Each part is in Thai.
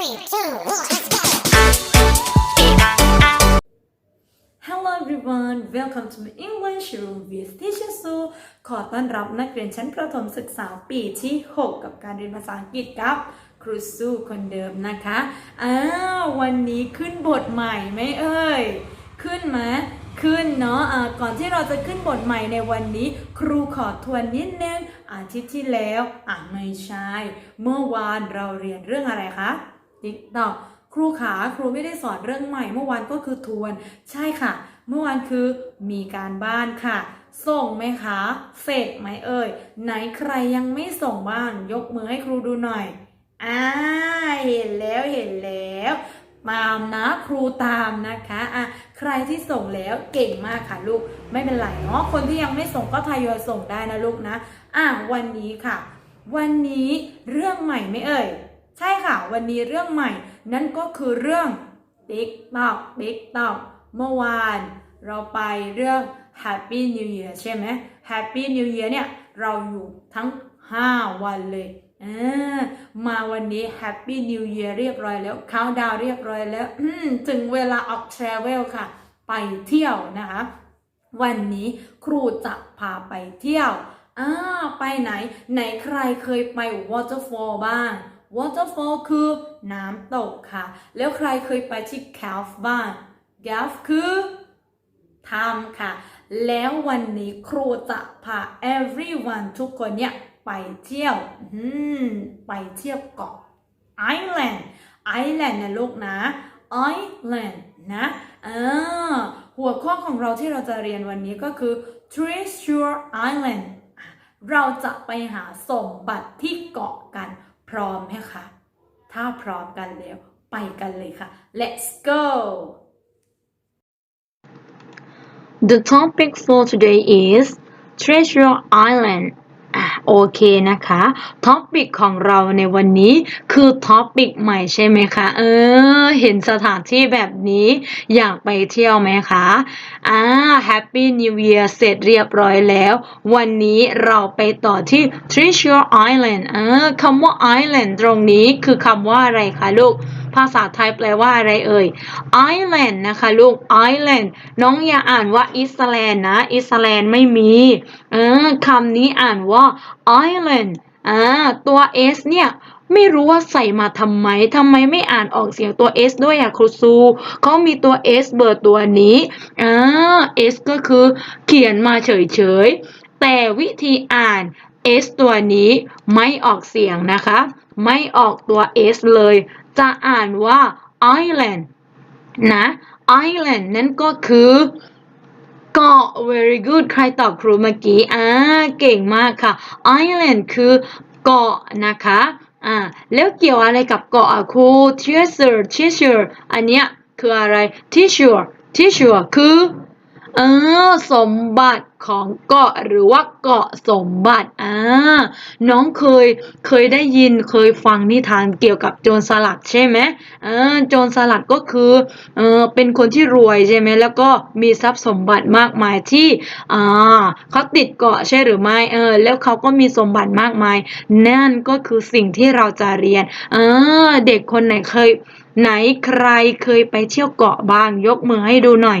Three, two, one, let's go. Hello everyone welcome to my English room with Teacher Su ขอต้อนรับนักเรียนชั้นประถมศึกษาปีที่ 6 กับการเรียนภาษาอังกฤษกับครูซูคนเดิมนะคะ อ้าววันนี้ขึ้นบทใหม่ไหมเอ่ย ขึ้นไหมขึ้นเนาะะก่อนที่เราจะขึ้นบทใหม่ในวันนี้ ครูขอทวนนิดนึงอาทิตย์ที่แล้วอะไม่ใช่ เมื่อวานเราเรียนเรื่องอะไรคะ ติ๊กตอกครูขาครูไม่ได้สอนเรื่องใหม่เมื่อวานก็คือทวน ใช่ค่ะ เมื่อวานคือมีการบ้านค่ะ ส่งไหมคะเสร็จไหมเอ่ยไหนใครยังไม่ส่งบ้างยกมือให้ครูดูหน่อยอ่าเห็นแล้วเห็นแล้วตามนะครูตามนะคะอะใครที่ส่งแล้วเก่งมากค่ะลูกไม่เป็นไรเนาะคนที่ยังไม่ส่งก็ทยอยส่งได้นะลูกนะอะวันนี้ค่ะ วันนี้เรื่องใหม่ไหมเอ่ย ใช่ค่ะ วันนี้เรื่องใหม่ นั่นก็คือเรื่องติ๊กตอกติ๊กตอกเมื่อวานเราไปเรื่อง Happy New Year ใช่ไหม Happy New Year เนี่ย เราอยู่ทั้ง 5 วันเลยมาวันนี้ Happy New Year เรียบร้อยแล้ว Countdown เรียบร้อยแล้วถึงเวลาออก Travel ค่ะ ไปเที่ยวนะคะ วันนี้ครูจะพาไปเที่ยวอ่าไปไหน ไหนใครเคยไป Waterfall บ้าง Waterfall คือน้ำตกค่ะ แล้วใครเคยไปที่ Calf บ้าง Calf คือทำค่ะ แล้ววันนี้ครูจะพา everyone ทุกคนเนี่ยไปเที่ยวไปเที่ยวเกาะ Island Island นะลูกนะ Island นะเออหัวข้อของเราที่เราจะเรียนวันนี้ก็คือ Treasure Island เราจะไปหาสมบัติที่เกาะกัน พร้อมไหมคะถ้าพร้อมกันแล้วไปกันเลยค่ะ let's go The topic for today is Treasure Island โอเคนะคะท็อปิกของเราในวันนี้คือท็อปิกใหม่ใช่ไหมคะเออ เห็นสถานที่แบบนี้อยากไปเที่ยวไหมคะอ่า Happy New Year เสร็จเรียบร้อยแล้ว วันนี้เราไปต่อที่ Treasure Island เออคำว่า Island ตรงนี้คือคำว่าอะไรคะลูก ภาษาไทยแปลว่าอะไรเอ่ย Island นะคะลูก Island น้องอย่าอ่านว่า Island นะ Island ไม่มี เออคำนี้อ่านว่า Island อ่าตัว S เนี่ยไม่รู้ว่าใส่มาทำไม ทำไมไม่อ่านออกเสียงตัว S ด้วยอะครูซูเขามีตัว S เบอร์ตัวนี้ อ่า S ก็คือเขียนมาเฉยๆ แต่วิธีอ่าน S ตัวนี้ไม่ออกเสียงนะคะ ไม่ออกตัว S เลย จะอ่านว่า island นะ island นั่นก็คือเกาะ very good ใครตอบครูเมื่อกี้ อ่า เก่งมากค่ะ island คือเกาะนะคะ อ่า แล้วเกี่ยวอะไรกับเกาะอะครู treasure treasure อันเนี้ยคืออะไร treasure treasure คือ ออสมบัติของเกาะหรือว่าเกาะสมบัติอ่าน้องเคยเคยได้ยินเคยฟังนิทานเกี่ยวกับโจรสลัดใช่ไหมเออโจรสลัดก็คือเออเป็นคนที่รวยใช่ไหมแล้วก็มีทรัพย์สมบัติมากมายที่อ่าเขาติดเกาะใช่หรือไม่เออแล้วเขาก็มีสมบัติมากมาย นั่นก็คือสิ่งที่เราจะเรียนเออเด็กคนไหนเคย ไหนใครเคยไปเที่ยวเกาะบ้างยกมือให้ดูหน่อย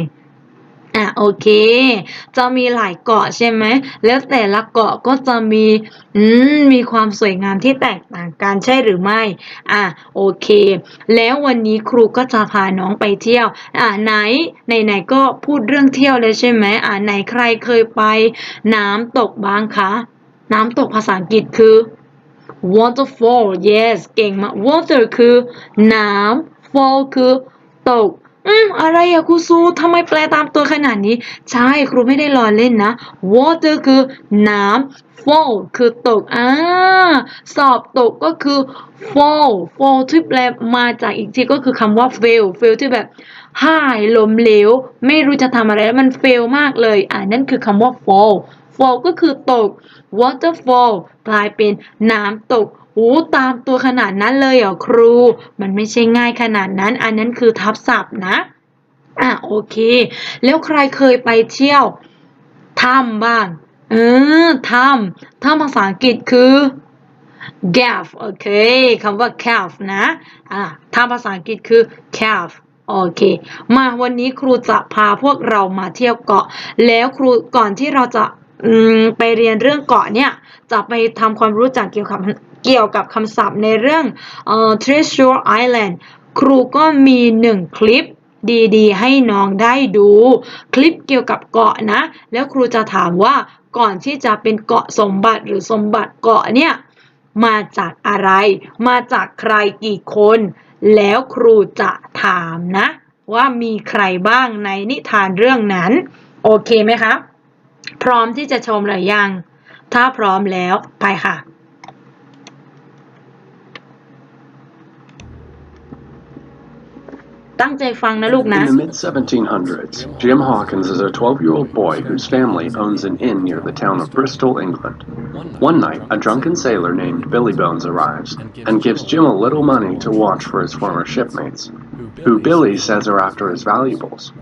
อะโอเค จะมีหลายเกาะใช่ไหม แล้วแต่ละเกาะก็จะมี อืม มีความสวยงามที่แตกต่างกันใช่หรือไม่ อะโอเค แล้ววันนี้ครูก็จะพาน้องไปเที่ยว อะไหนไหนไหนก็พูดเรื่องเที่ยวเลยใช่ไหมอะไหนใครเคยไป น้ำตกบ้างคะ น้ำตกภาษาอังกฤษคือ waterfall yes เก่งมาก water คือน้ำ fall คือตก อืม อะไรอะครูซูทำไมแปลตามตัวขนาดนี้ ใช่ครูไม่ได้ล้อเล่นนะ water คือน้ำ fall คือตก อ่า สอบตกก็คือ fall fall ที่แปลมาจากอีกทีก็คือคำว่า fail fail ที่แบบหายล้มเหลว ไม่รู้จะทำอะไรแล้วมัน fail มากเลย อ่านั่นคือคำว่า fall fall ก็คือตก waterfall กลายเป็นน้ำตก โอ้ตามตัวขนาดนั้นเลยเหรอครู มันไม่ใช่ง่ายขนาดนั้น อันนั้นคือทับศัพท์นะอะโอเค แล้วใครเคยไปเที่ยวถ้ำบ้าง เออถ้ำถ้ำภาษาอังกฤษคือ calf โอเคคำว่า calf นะอ่าถ้าภาษาอังกฤษคือ calf โอเค มาวันนี้ครูจะพาพวกเรามาเที่ยวเกาะ แล้วครูก่อนที่เราจะไปเรียนเรื่องเกาะเนี่ย จะไปทำความรู้จักเกี่ยวกับ เกี่ยวกับคำศัพท์ในเรื่อง Treasure Island ครูก็มีหนึ่งคลิปดีๆ ให้น้องได้ดู คลิปเกี่ยวกับเกาะนะ แล้วครูจะถามว่าก่อนที่จะเป็นเกาะสมบัติหรือสมบัติเกาะเนี่ยมาจากอะไร มาจากใครกี่คน แล้วครูจะถามนะ ว่ามีใครบ้างในนิทานเรื่องนั้น โอเคไหมคะ พร้อมที่จะชมหรือยัง ถ้าพร้อมแล้วไปค่ะ ตั้งใจฟังนะลูกนะ In the mid 1700s, Jim Hawkins is a 12 year old boy whose family owns an inn near the town of Bristol, England. One night, a drunken sailor named Billy Bones arrives and gives Jim a little money to watch for his former shipmates, who Billy says are after his valuables.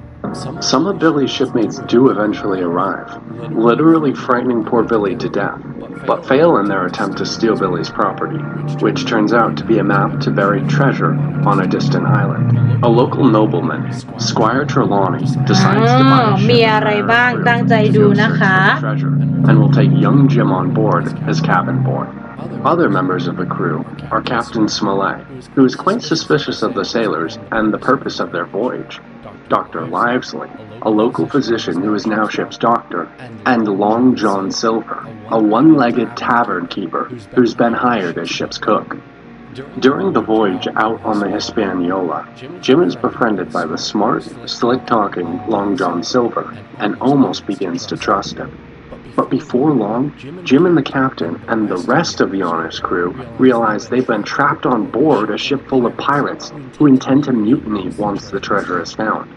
Some of Billy's shipmates do eventually arrive, literally frightening poor Billy to death, but fail in their attempt to steal Billy's property, which turns out to be a map to buried treasure on a distant island. A local nobleman, Squire Trelawney, decides to buy อ๋อ a ship มีอะไรบ้างตั้งใจดูนะคะ to go search for the treasure, and will take young Jim on board as cabin boy. Other members of the crew are Captain Smollett, who is quite suspicious of the sailors and the purpose of their voyage. Dr. Livesley, a local physician who is now ship's doctor, and Long John Silver, a one legged tavern keeper who's been hired as ship's cook. During the voyage out on the Hispaniola, Jim is befriended by the smart, slick talking Long John Silver and almost begins to trust him. But before long, Jim and the captain and the rest of the honest crew realize they've been trapped on board a ship full of pirates who intend to mutiny once the treasure is found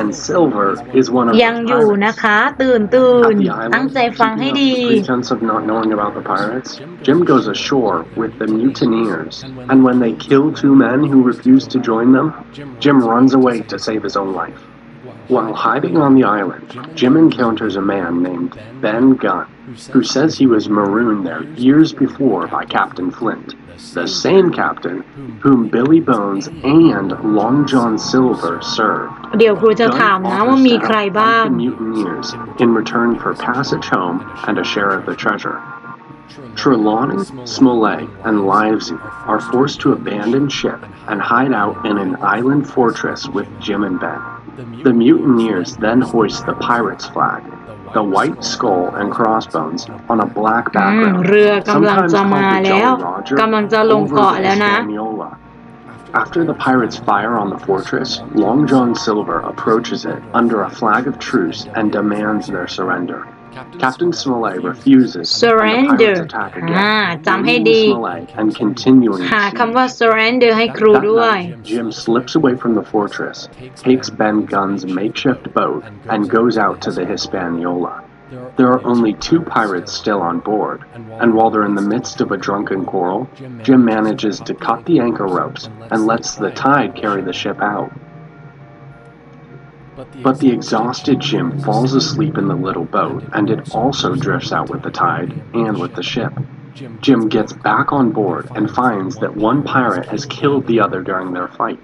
And Silver is one of ยัง those อยู่ pirates. นะคะ ตื่นตื่น At the ตั้ง island, ใจฟังให้ keeping ดี up the pretense of not knowing about the pirates, Jim goes ashore with the mutineers, and when they kill two men who refuse to join them, Jim runs away to save his own life. While hiding on the island, Jim encounters a man named Ben Gunn, who says he was marooned there years before by Captain Flint, the same captain whom Billy Bones and Long John Silver served. เดี๋ยวครูจะถาม Gunn นะว่า offers มี to ใคร help บ้าง fight the mutineers in return for passage home and a share of the treasure. Trelawney, Smollett, and Livesey are forced to abandon ship and hide out in an island fortress with Jim and Ben. The mutineers then hoist the pirates' flag, the white skull and crossbones on a black อืม background, เรือกำลัง sometimes จะ called มา the แล้ว Jolly Roger, กำลังจะลง over เกาะ the แล้วนะ Hispaniola. After the pirates fire on the fortress, Long John Silver approaches it under a flag of truce and demands their surrender. Captain Smollett refuses, and the Surrender pirates attack อ่า again, จำให้ wounding ดี Smollett and continuing หา the คำว่า surrender ให้ครู That ด้วย night, Jim slips away from the fortress, takes Ben Gunn's makeshift boat, and goes out to the Hispaniola. There are only two pirates still on board, and while they're in the midst of a drunken quarrel, Jim manages to cut the anchor ropes and lets the tide carry the ship out. But the exhausted Jim falls asleep in the little boat, and it also drifts out with the tide and with the ship. Jim gets back on board and finds that one pirate has killed the other during their fight.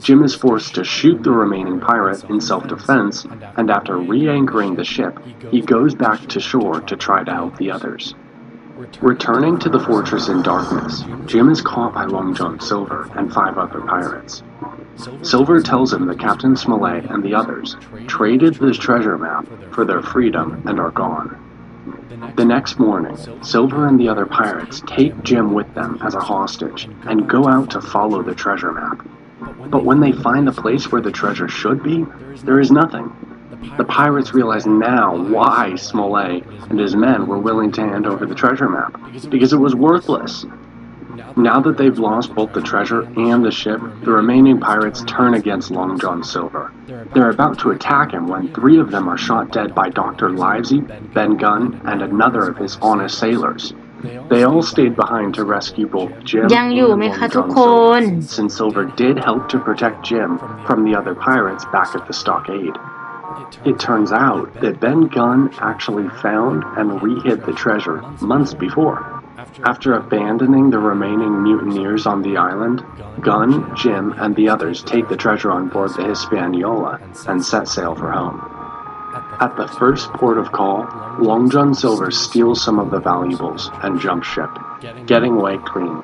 Jim is forced to shoot the remaining pirate in self defense, and after re anchoring the ship, he goes back to shore to try to help the others. Returning to the fortress in darkness, Jim is caught by Long John Silver and five other pirates. Silver tells him that Captain Smollett and the others traded the treasure map for their freedom and are gone. The next morning, Silver and the other pirates take Jim with them as a hostage and go out to follow the treasure map. But when they find the place where the treasure should be, there is nothing. The pirates realize now why Smollett and his men were willing to hand over the treasure map, because it was worthless. Now that they've lost both the treasure and the ship, the remaining pirates turn against Long John Silver. They're about to attack him when three of them are shot dead by Dr. Livesey, Ben Gunn, and another of his honest sailors. They all stayed behind to rescue both Jim ยังอยู่ and ไหม Long คะทุก John คน Silver, since Silver did help to protect Jim from the other pirates back at the stockade. It turns out that Ben Gunn actually found and re-hid the treasure months before, After abandoning the remaining mutineers on the island, Gunn, Jim, and the others take the treasure on board the Hispaniola and set sail for home. At the first port of call, Long John Silver steals some of the valuables and jumps ship, getting away clean.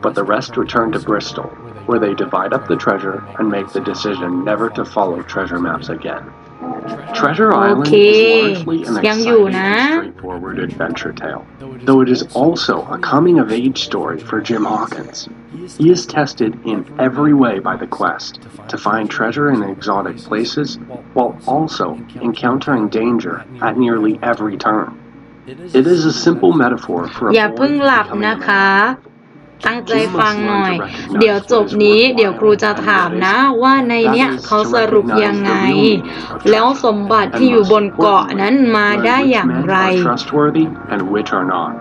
But the rest return to Bristol, where they divide up the treasure and make the decision never to follow treasure maps again. Treasure Island Okay. is largely an ยังอยู่ exciting นะ and straightforward adventure tale, though it is also a coming of age story for Jim Hawkins. He is tested in every way by the quest to find treasure in exotic places while also encountering danger at nearly every turn. It is a simple metaphor for a อย่า boy เพิ่งหลับ becoming a นะ man. คะ ตั้งใจฟังหน่อย เดี๋ยวจบนี้เดี๋ยวครูจะถามนะว่าในเนี้ยเขาสรุปยังไง แล้วสมบัติที่อยู่บนเกาะนั้นมาได้อย่างไร Which men are trustworthy and which are not.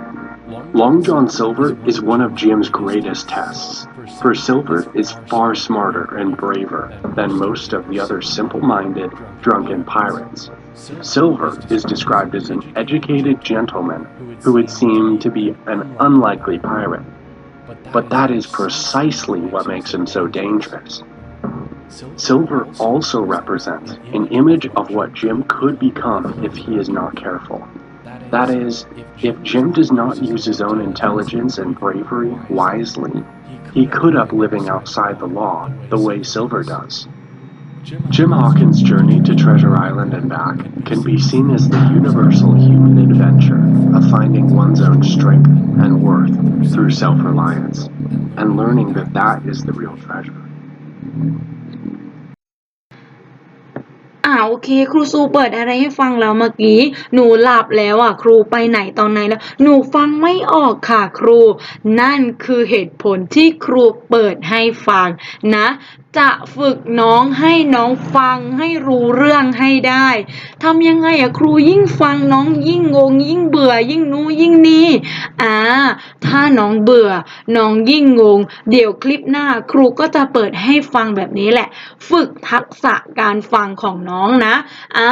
Long John Silver is one of Jim's greatest tests, for Silver is far smarter and braver than most of the other simple-minded, drunken pirates. Silver is described as an educated gentleman who would seem to be an unlikely pirate, but that is precisely what makes him so dangerous. Silver also represents an image of what Jim could become if he is not careful. That is, if Jim does not use his own intelligence and bravery wisely, he could up living outside the law the way Silver does. Jim Hawkins' journey to Treasure Island and back can be seen as the universal human adventure of finding one's own strength and worth through self reliance, and learning that that is the real treasure. อ่าโอเค ครูซูเปิดอะไรให้ฟังแล้วเมื่อกี้ หนูหลับแล้วอ่ะ ครูไปไหนตอนไหนแล้ว หนูฟังไม่ออกค่ะครู นั่นคือเหตุผลที่ครูเปิดให้ฟังนะ จะฝึกน้องให้น้องฟังให้รู้เรื่องให้ได้ทำยังไงอะครูยิ่งฟังน้องยิ่งงง ยิ่งเบื่อ ยิ่งนู้ยิ่งนี้อ่าถ้าน้องเบื่อ น้องยิ่งงง เดี๋ยวคลิปหน้าครูก็จะเปิดให้ฟังแบบนี้แหละ ฝึกทักษะการฟังของน้องนะอ่า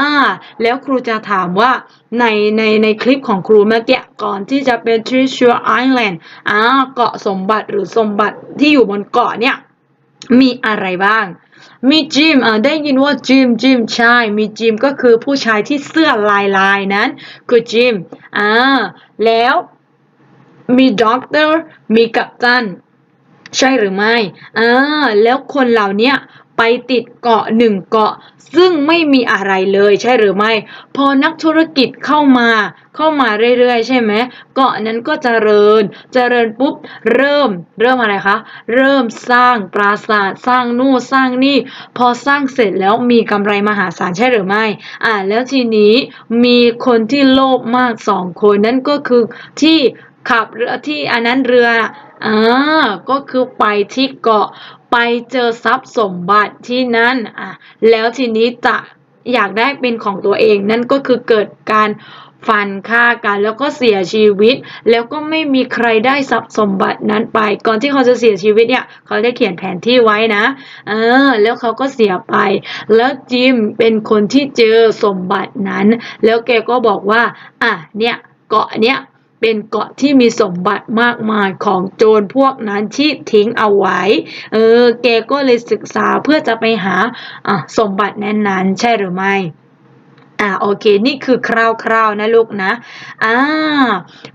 แล้วครูจะถามว่าในในในคลิปของครูเมื่อกี้ก่อนที่จะเป็น Treasure Island อ่าเกาะสมบัติหรือสมบัติที่อยู่บนเกาะเนี่ย มีอะไรบ้าง มีจิมอ่าได้ยินว่าจิมจิมใช่ มีจิมก็คือผู้ชายที่เสื้อลายลายนั้น คือจิมอ่าแล้วมีด็อกเตอร์มีกัปตันใช่หรือไม่อ่าแล้วคนเหล่านี้ ไปติดเกาะหนึ่งเกาะ ซึ่งไม่มีอะไรเลยใช่หรือไม่ พอนักธุรกิจเข้ามา เข้ามาเรื่อยๆ ใช่ไหมเกาะนั้นก็เจริญ เจริญปุ๊บเริ่ม เริ่มอะไรคะ เริ่มสร้างปราสาทสร้างนู่นสร้างนี่ พอสร้างเสร็จแล้วมีกำไรมหาศาลใช่หรือไม่ อ่าแล้วทีนี้มีคนที่โลภมากสองคนนั่นก็คือที่ ขับเรือที่อันนั้นเรืออ่าก็คือไปที่เกาะไปเจอทรัพย์สมบัติที่นั่นอะแล้วทีนี้จะอยากได้เป็นของตัวเองนั่นก็คือเกิดการฟันฆ่ากันแล้วก็เสียชีวิต แล้วก็ไม่มีใครได้ทรัพย์สมบัตินั้นไป ก่อนที่เขาจะเสียชีวิตเนี่ย เขาได้เขียนแผนที่ไว้นะเออแล้วเขาก็เสียไป แล้วจิมเป็นคนที่เจอสมบัตินั้น แล้วแกก็บอกว่า อะเนี่ยเกาะเนี่ย เป็นเกาะที่มีสมบัติมากมายของโจรพวกนั้นที่ทิ้งเอาไว้ เออ แกก็เลยศึกษาเพื่อจะไปหาอะสมบัตินั้นๆ ใช่หรือไม่อ่าโอเค นี่คือคร่าวๆนะลูกนะอ่า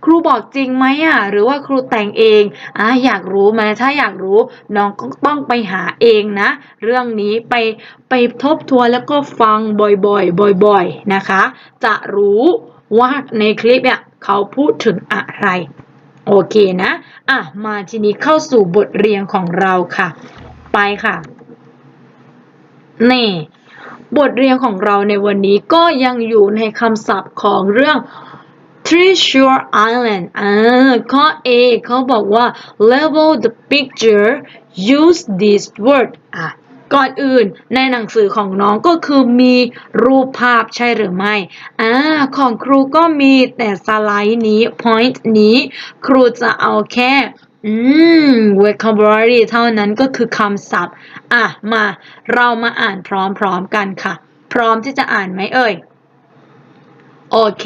ครูบอกจริงไหมอะหรือว่าครูแต่งเองอ่าอยากรู้ไหมถ้าอยากรู้น้องก็ต้องไปหาเองนะ เรื่องนี้ไปไปทบทวนแล้วก็ฟังบ่อยๆ บ่อย ๆ นะคะ จะรู้ว่าในคลิปเนี่ย เขาพูดถึงอะไร โอเคนะ อะ มาทีนี้เข้าสู่บทเรียนของเราค่ะ ไปค่ะ นี่ บทเรียนของเราในวันนี้ก็ยังอยู่ในคำศัพท์ของเรื่อง Treasure Island อ่าข้อ A เขาบอกว่า level the picture use this word อะ ก่อนอื่นในหนังสือของน้องก็คือมีรูปภาพใช่หรือไม่อ่าของครูก็มีแต่สไลด์นี้ point นี้ ครูจะเอาแค่อืม vocabulary เท่านั้นก็คือคำศัพท์ อะ มาเรามาอ่านพร้อมๆกันค่ะ พร้อมที่จะอ่านไหมเอ่ย โอเค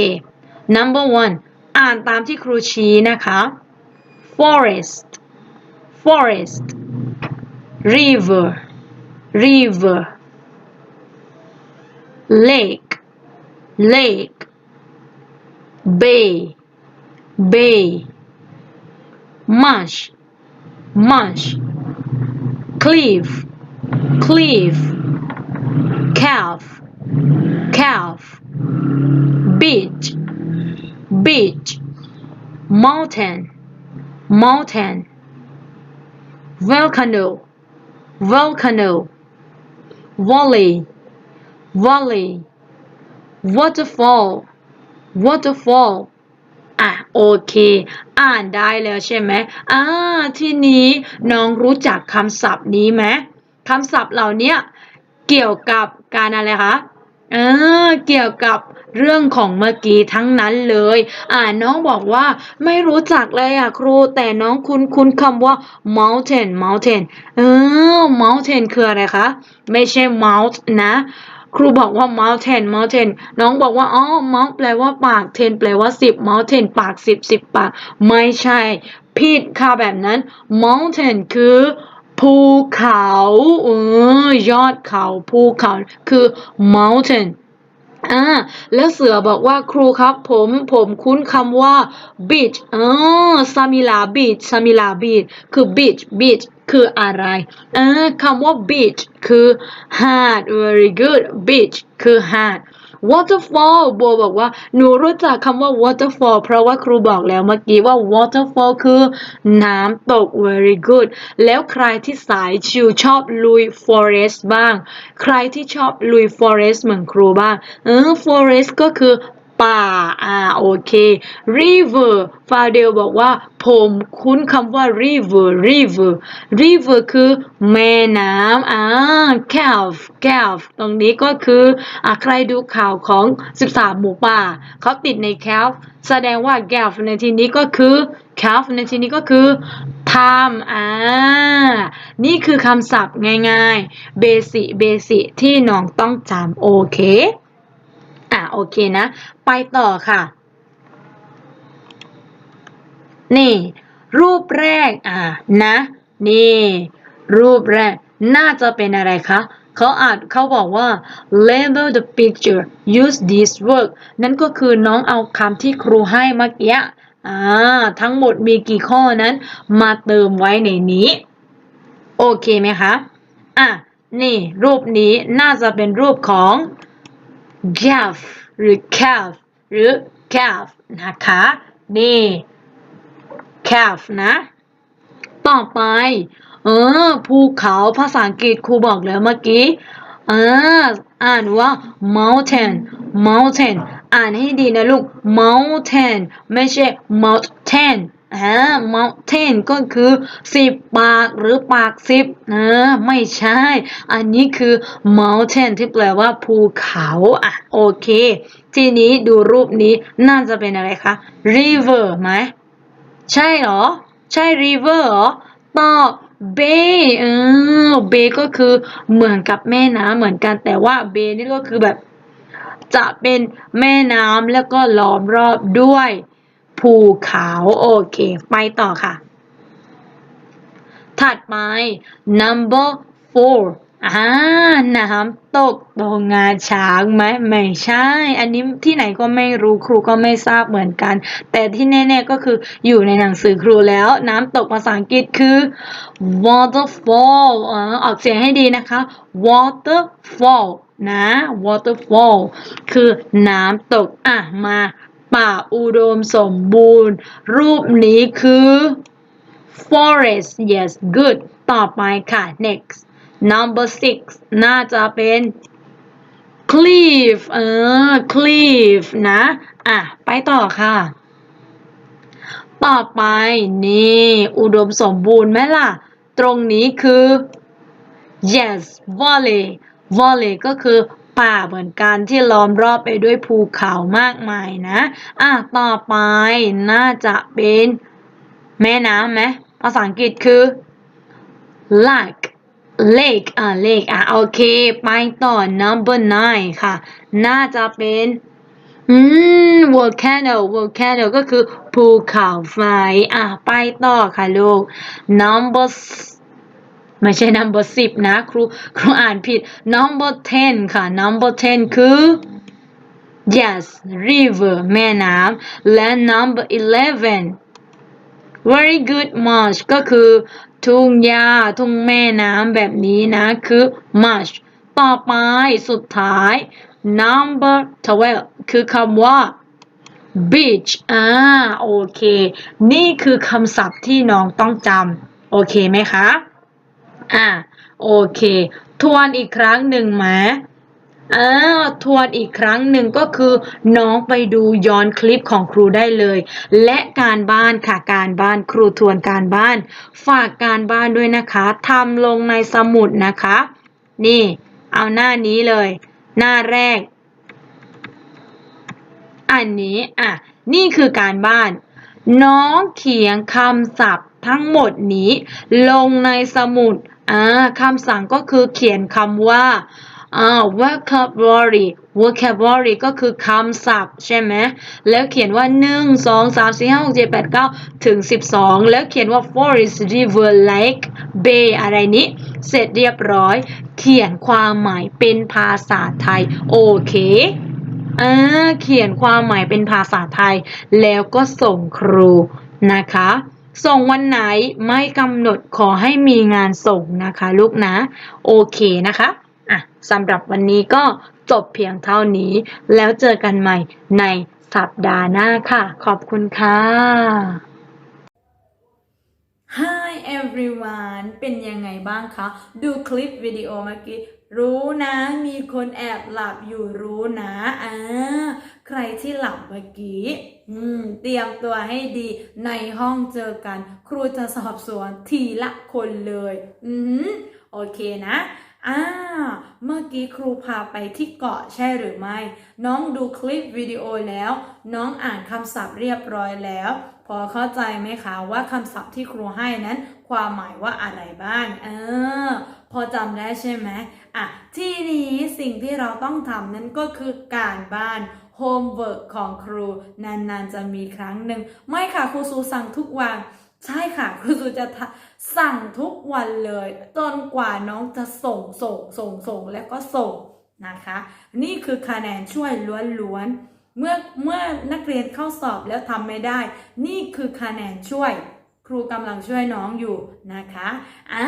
number one อ่านตามที่ครูชี้นะคะ forest forest river river. Lake. Lake. Bay. Bay. Marsh. Marsh. Cliff. Cliff. Calf. Calf. Beach. Beach. Mountain. Mountain. Volcano. Volcano volley volley waterfall waterfall อะโอเค อ่านได้แล้วใช่ไหมอ่าทีนี้น้องรู้จักคำศัพท์นี้ไหมคำศัพท์เหล่านี้เกี่ยวกับการอะไรคะเออเกี่ยวกับ เรื่องของเมื่อกี้ทั้งนั้นเลย อ่าน้องบอกว่าไม่รู้จักเลยอะครู แต่น้องคุ้นคุ้นคำว่า mountain mountain เออ mountain คืออะไรคะ ไม่ใช่ mount นะครูบอกว่า mountain mountain น้องบอกว่าอ๋อ mount แปลว่าปาก ten แปลว่าสิบ mountain ปากสิบสิบปาก ไม่ใช่ ผิดค่ะแบบนั้น mountain คือภูเขาเออยอดเขาภูเขาคือ mountain อ่าแล้วเสือบอกว่าครูครับ ผมผมคุ้นคำว่า beach อ๋อซามิลา beach ซามิลา beach คือ beach beach คืออะไรเออคำว่า beach คือหาด very good beach คือหาด waterfall โบบอกว่า หนูรู้จักคำว่า waterfall เพราะว่าครูบอกแล้วเมื่อกี้ว่า waterfall คือ น้ำตก very good แล้วใครที่สายชิลชอบลุย forest บ้าง ใครที่ชอบลุย forest เหมือนครูบ้าง เออ forest ก็คือ ป่า อ่า โอเค river ฟาเดลบอกว่า ผมคุ้นคำว่า river river river คือแม่น้ำอ่า calf calf ตรงนี้ก็คือ อ่าใครดูข่าวของ 13 หมูป่า เขาติดใน calf แสดงว่า calf ในที่นี้ก็คือ calf ในที่นี้ก็คือ time อ่า นี่คือคำศัพท์ง่ายๆ เบสิ เบสิ ที่น้องต้องจำโอเค อะโอเคนะ ไปต่อค่ะ นี่ รูปแรกอะนะ นี่ รูปแรกน่าจะเป็นอะไรคะเขาอาจเขาบอกว่า label the picture use this word นั่นก็คือน้องเอาคำที่ครูให้เมื่อกี้อ่าทั้งหมดมีกี่ข้อนั้น มาเติมไว้ในนี้ โอเคไหมคะ อะ นี่รูปนี้น่าจะเป็นรูปของ calf หรือ calf หรือ calf นะคะ นี่ calf นะ ต่อไป เออ ภูเขาภาษาอังกฤษครูบอกแล้วเมื่อกี้เอออ่านว่า mountain mountain อ่านให้ดีนะลูก mountain ไม่ใช่ mountain อ่า mountain ก็คือสิบปากหรือปากสิบนะไม่ใช่ อันนี้คือ mountain ที่แปลว่าภูเขาอะโอเค ทีนี้ดูรูปนี้น่าจะเป็นอะไรคะ river ไหมใช่หรอ ใช่ river หรอตอบ bay เออ bay ก็คือเหมือนกับแม่น้ำเหมือนกันแต่ว่า bay นี่ก็คือแบบ จะเป็นแม่น้ำแล้วก็ล้อมรอบด้วย ภูเขา โอเค ไปต่อค่ะ ถัดไป number four อ่าน้ำตกตรงงาช้างไหมไม่ใช่ อันนี้ที่ไหนก็ไม่รู้ครูก็ไม่ทราบเหมือนกัน แต่ที่แน่ๆก็คืออยู่ในหนังสือครูแล้ว น้ำตกภาษาอังกฤษคือ waterfall อ่าออกเสียงให้ดีนะคะ waterfall นะ waterfall คือน้ำตก อะ มา ป่าอุดมสมบูรณ์ รูปนี้คือ forest yes good ต่อไปค่ะ next number six น่าจะเป็น cliff เออ cliff นะ อะ ไปต่อค่ะ ต่อไป นี่ อุดมสมบูรณ์ไหมล่ะ ตรงนี้คือ yes valley valley ก็คือ ป่าเหมือนกันที่ล้อมรอบไปด้วยภูเขามากมายนะ อะ ต่อไปน่าจะเป็นแม่น้ำไหมภาษาอังกฤษคือ lake lake อะ lake อะ โอเค ไปต่อ number nine ค่ะ น่าจะเป็นอืม volcano volcano ก็คือภูเขาไฟ อะ ไปต่อค่ะลูก number ไม่ใช่ number สิบนะ ครูครูอ่านผิด number ten ค่ะ number ten คือ yes river แม่น้ำและ number eleven very good marsh ก็คือทุ่งหญ้าทุ่งแม่น้ำแบบนี้นะ คือ marsh ต่อไปสุดท้าย number 12คือคำว่า beach อ่า โอเค นี่คือคำศัพท์ที่น้องต้องจำ โอเคไหมคะ อ่าโอเค ทวนอีกครั้งหนึ่งไหมอ่าทวนอีกครั้งหนึ่งก็คือ น้องไปดูย้อนคลิปของครูได้เลย และการบ้านค่ะการบ้านครูทวนการบ้าน ฝากการบ้านด้วยนะคะทำลงในสมุดนะคะ นี่ เอาหน้านี้เลย หน้าแรก อันนี้อะนี่คือการบ้าน น้องเขียนคำศัพท์ทั้งหมดนี้ ลงในสมุด อ่าคำสั่งก็คือเขียนคำว่าอ่า vocabulary vocabulary ก็คือคำศัพท์ใช่ไหมแล้วเขียนว่า 1 2 3 4 5 6 7 8 9 ถึง 12 แล้วเขียนว่า forest river lake bay อะไรนี้ เสร็จเรียบร้อย เขียนความหมายเป็นภาษาไทย โอเคอ่าเขียนความหมายเป็นภาษาไทย แล้วก็ส่งครูนะคะ ส่งวันไหนไม่กำหนดขอให้มีงานส่งนะคะ ลูกนะ โอเคนะคะอะสำหรับวันนี้ก็จบเพียงเท่านี้ แล้วเจอกันใหม่ในสัปดาห์หน้าค่ะ ขอบคุณค่ะ Hi everyone เป็นยังไงบ้างคะ ดูคลิปวิดีโอเมื่อกี้ รู้นะ มีคนแอบหลับอยู่รู้นะอ่า ใครที่หลับเมื่อกี้อืมเตรียมตัวให้ดีในห้องเจอกัน ครูจะสอบสวนทีละคนเลย อือหือโอเคนะอ่าเมื่อกี้ครูพาไปที่เกาะใช่หรือไม่ น้องดูคลิปวิดีโอแล้ว น้องอ่านคำศัพท์เรียบร้อยแล้ว พอเข้าใจไหมคะว่าคำศัพท์ที่ครูให้นั้น ความหมายว่าอะไรบ้างเออพอจำได้ใช่ไหมอะที่นี้สิ่งที่เราต้องทำนั้นก็คือการบ้าน homework ของครูนานๆจะมีครั้งหนึ่งไม่ค่ะครูซูสั่งทุกวันใช่ค่ะครูซูจะสั่งทุกวันเลยจนกว่าน้องจะส่งส่งส่งส่งแล้วก็ส่งนะคะ นี่คือคะแนนช่วยล้วนๆเมื่อเมื่อนักเรียนเข้าสอบแล้วทำไม่ได้ นี่คือคะแนนช่วย ครูกำลังช่วยน้องอยู่นะคะอ่า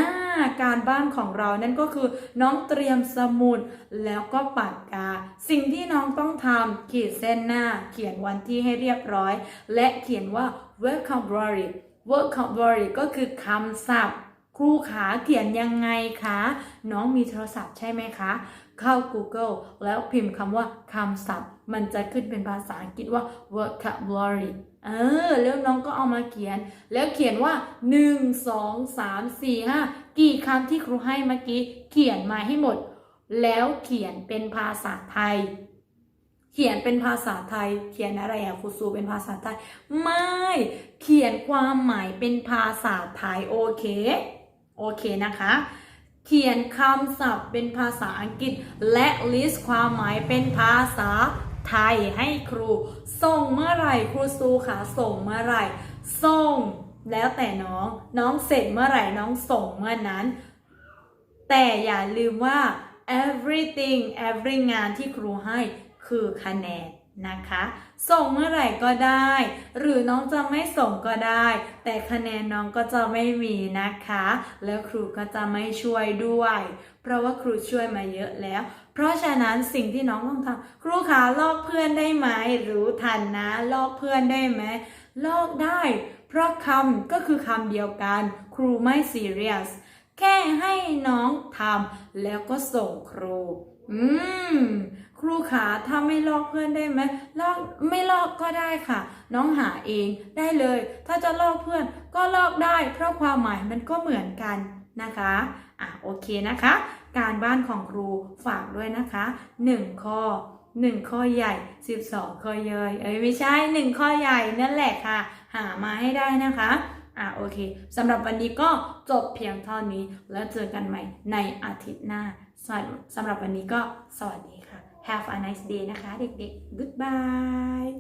การบ้านของเรานั่นก็คือน้องเตรียมสมุดแล้วก็ปากกา สิ่งที่น้องต้องทำขีดเส้นหน้า เขียนวันที่ให้เรียบร้อย และเขียนว่า vocabulary vocabulary ก็คือคำศัพท์ ครูขาเขียนยังไงคะ น้องมีโทรศัพท์ใช่ไหมคะ เข้า Google แล้วพิมพ์คำว่าคำศัพท์ มันจะขึ้นเป็นภาษาอังกฤษว่า vocabulary เออแล้วน้องก็เอามาเขียน แล้วเขียนว่า 1 2 3 4 5 กี่คำที่ครูให้เมื่อกี้ เขียนมาให้หมด แล้วเขียนเป็นภาษาไทย เขียนเป็นภาษาไทย เขียนอะไรอะครูซูเป็นภาษาไทย ไม่ เขียนความหมายเป็นภาษาไทย โอเค โอเคนะคะ เขียนคำศัพท์เป็นภาษาอังกฤษ และลิสต์ความหมายเป็นภาษาไทยให้ครู ส่งเมื่อไหร่ครูซูค่ะส่งเมื่อไหร่ส่ง แล้วแต่น้องน้องเสร็จเมื่อไหร่น้องส่งเมื่อนั้น แต่อย่าลืมว่า everything every งานที่ครูให้คือคะแนน นะคะ ส่งเมื่อไหร่ก็ได้ หรือน้องจะไม่ส่งก็ได้ แต่คะแนนน้องก็จะไม่มีนะคะ แล้วครูก็จะไม่ช่วยด้วย เพราะว่าครูช่วยมาเยอะแล้ว เพราะฉะนั้นสิ่งที่น้องต้องทำครูขาลอกเพื่อนได้ไหมรู้ทันนะ ลอกเพื่อนได้ไหมลอกได้ เพราะคำก็คือคำเดียวกัน ครูไม่ซีเรียสแค่ให้น้องทำแล้วก็ส่งครู อืม ครูขาถ้าไม่ลอกเพื่อนได้ไหมลอกไม่ลอกก็ได้ค่ะ น้องหาเองได้เลย ถ้าจะลอกเพื่อนก็ลอกได้ เพราะความหมายมันก็เหมือนกันนะคะอะโอเคนะคะ การบ้านของครูฝากด้วยนะคะ 1 ข้อ 1 ข้อใหญ่ 12 ข้อย่อยเอ้ยไม่ใช่ 1 ข้อใหญ่นั่นแหละค่ะ หามาให้ได้นะคะอะโอเคสำหรับวันนี้ก็จบเพียงเท่านี้ แล้วเจอกันใหม่ในอาทิตย์หน้าสวัสดีสำหรับวันนี้ก็สวัสดี have a nice day นะคะ เด็กๆ goodbye